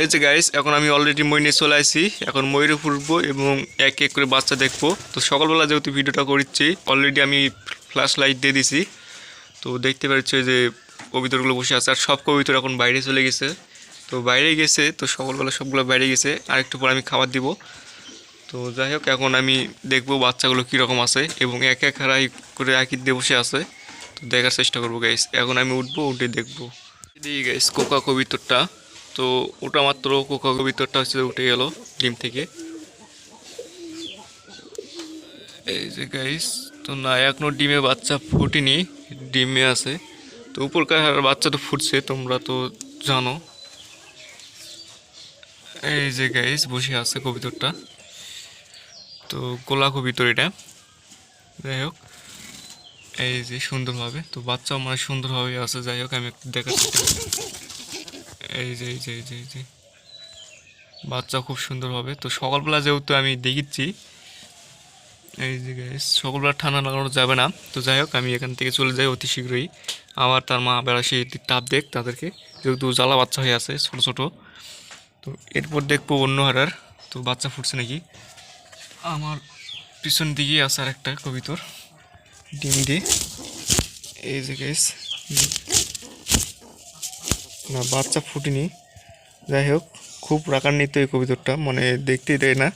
এই যে গাইস এখন আমি অলরেডি মই নিয়ে চলে আসি এখন ময়ূরে ফুটবো এবং এক এক করে বাচ্চা দেখব। তো সকালবেলা যেহেতু ভিডিওটা করছি অলরেডি আমি ফ্ল্যাশ লাইট দিয়ে দিছি। তো দেখতে পাচ্ছি যে কবিতরগুলো বসে আছে। আর সব কবিতর এখন বাইরে চলে গেছে। তো বাইরে গেছে, তো সকালবেলা সবগুলো বাইরে গেছে। আর একটু পর আমি খাবার দিব। তো যাই হোক, এখন আমি দেখব বাচ্চাগুলো কীরকম আছে এবং এক এক হারাই করে একই দিয়ে বসে আছে। তো দেখার চেষ্টা করব গাইস এখন আমি উঠবো, উঠে দেখব। দিই গাইস কোকা কবিতরটা। তো ওটা মাত্র কোকা কবিতরটা হচ্ছে উঠে গেল ডিম থেকে। এই যে গাইস তো না, এখনও ডিমে বাচ্চা ফুটেনি, ডিমে আছে। তো উপরকার বাচ্চা তো ফুটছে, তোমরা তো জানো। এই যে গাইস বসে আছে কবিতরটা তো গোলা কবিতর এটা। যাই হোক, এই যে সুন্দরভাবে, তো বাচ্চাও মানে সুন্দরভাবে আছে, যাই হোক, আমি একটু দেখাচ্ছি। এই যে এই যে এই যে এই যে। বাচ্চা খুব সুন্দর হবে। তো সকালবেলা যেহেতু আমি দেখিচ্ছি, এই যে গাইস সকালবেলা ঠান্ডা লাগানো যাবে না। তো যাই হোক, আমি এখান থেকে চলে যাই অতি শীঘ্রই। আবার তার মা বেড়া সেই টাপ দেখ তাদেরকে। যেহেতু জ্বালা বাচ্চা হয়ে আছে, ছোট ছোট। তো এরপর দেখব অন্য হারার। তো বাচ্চা ফুটছে নাকি? আমার পিছন দিকেই আছে আর একটা কবিতর ডিম দিয়ে এই যে গাইস না, বাচ্চা ফুটেনি। যাই হোক, খুব রাগান্বিত এই কবিতরটা মানে দেখতেই দেয় না।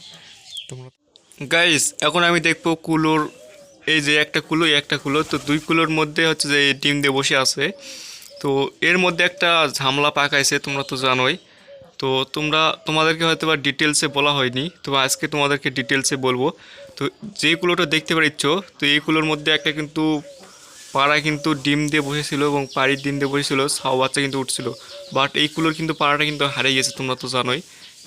তোমরা গাইস এখন আমি দেখব কুলোর, এই যে একটা কুলো একটা কুলো। তো দুই কুলোর মধ্যে হচ্ছে যে ডিম দিয়ে বসে আছে। তো এর মধ্যে একটা ঝামলা পাকাইছে, তোমরা তো জানোই। তো তোমরা, তোমাদেরকে হয়তো বা ডিটেলসে বলা হয়নি। তো আজকে তোমাদেরকে ডিটেলসে বলব। তো যে কুলোটা দেখতে পারিচ্ছ তো এই কুলোর মধ্যে একটা কিন্তু পাড়া কিন্তু ডিম দিয়ে বসেছিল এবং পাড়ির ডিম দিয়ে বসেছিল ছাও বাচ্চা কিন্তু উঠছিল। বাট এই কুলোর কিন্তু পাড়াটা কিন্তু হারিয়ে গেছে, তোমরা তো জানোই।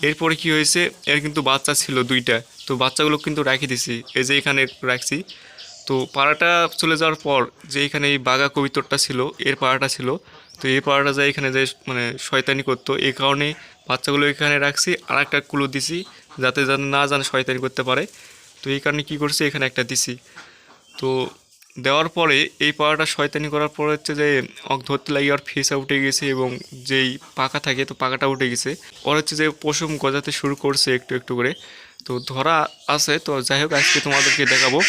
এরপরে কি হয়েছে, এর কিন্তু বাচ্চা ছিল দুইটা। তো বাচ্চাগুলো কিন্তু রাখি দিছি, এই যে এখানে রাখছি। তো পাড়াটা চলে যাওয়ার পর যে এখানে এই বাঘা কবিতরটা ছিল, এর পাড়াটা ছিল। তো এই পাড়াটা যায় এখানে যে মানে শয়তানি করতো, এই কারণে বাচ্চাগুলো এখানে রাখছি আর একটা কুলো দিছি, যাতে যেন না জানে শয়তানি করতে পারে। তো এই কারণে কী করছি, এখানে একটা দিছি। তো দেওয়ার পরে এই পাড়াটা শয়তানি করার পর হচ্ছে যে অক ধরতে লাগিয়ে ওর ফেসা উঠে গেছে এবং যেই পাকা থাকে তো পাকাটা উঠে গেছে। ওর হচ্ছে যে পশম গজাতে শুরু করছে একটু একটু করে। তো ধরা আছে, তো যাই হোক আজকে তোমাদেরকে দেখাবো।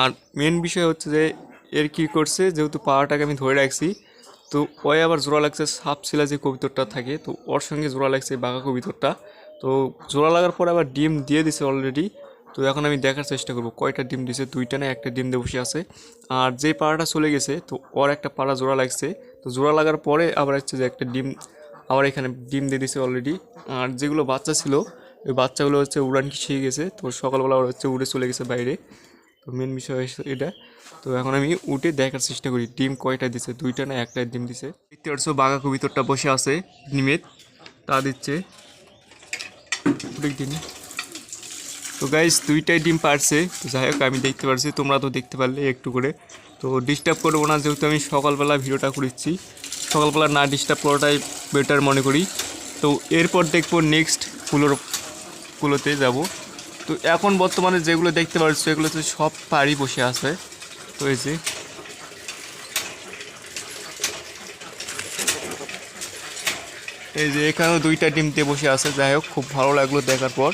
আর মেন বিষয় হচ্ছে যে এর কি করছে, যেহেতু পাড়াটাকে আমি ধরে রাখছি, তো ওই আবার জোড়া লাগছে সাপ শিলা যে কবিতরটা থাকে, তো ওর সঙ্গে জোড়া লাগছে বাঘা কবিতরটা। তো জোড়া লাগার পর আবার ডিম দিয়ে দিছে অলরেডি তো এখন আমি দেখার চেষ্টা করব কয়টা ডিম দিছে, দুইটা না একটা ডিম দিয়ে বসে আছে। আর যে পাড়াটা চলে গেছে, তো ওর একটা পাড়া জোড়া লাগছে। তো জোড়া লাগার পরে আবার হচ্ছে যে একটা ডিম, আবার এখানে ডিম দিয়ে দিছে অলরেডি আর যেগুলো বাচ্চা ছিল, ওই বাচ্চাগুলো হচ্ছে উড়ান শিখে গেছে। তো সকালবেলা ওরা হচ্ছে উড়ে চলে গেছে বাইরে। তো মেন বিষয় এটা। তো এখন আমি উঠে দেখার চেষ্টা করি, ডিম কয়টা দিছে, দুইটা না একটা ডিম দিছে। দেখতে পাচ্ছ বাঘা কবিতরটা বসে আছে, ডিমের, তা দিচ্ছে। তো গাইস দুইটাই ডিম পারছে। তো যাই হোক, আমি দেখতে পারছি, তোমরা তো দেখতে পারলে একটু করে। তো ডিস্টার্ব করব না, যেহেতু আমি সকালবেলা ভিডিওটা করেছি। সকালবেলা না ডিস্টার্ব করাটাই বেটার মনে করি। তো এরপর দেখব নেক্সট কুলোর কুলোতে যাব। তো এখন বর্তমানে যেগুলো দেখতে পাচ্ছ এগুলোতে সব পাড়ি বসে আছে। তো এই যে এই যে এখানেও দুইটা ডিম দিয়ে বসে আছে। যাই হোক, খুব ভালো লাগল দেখার পর।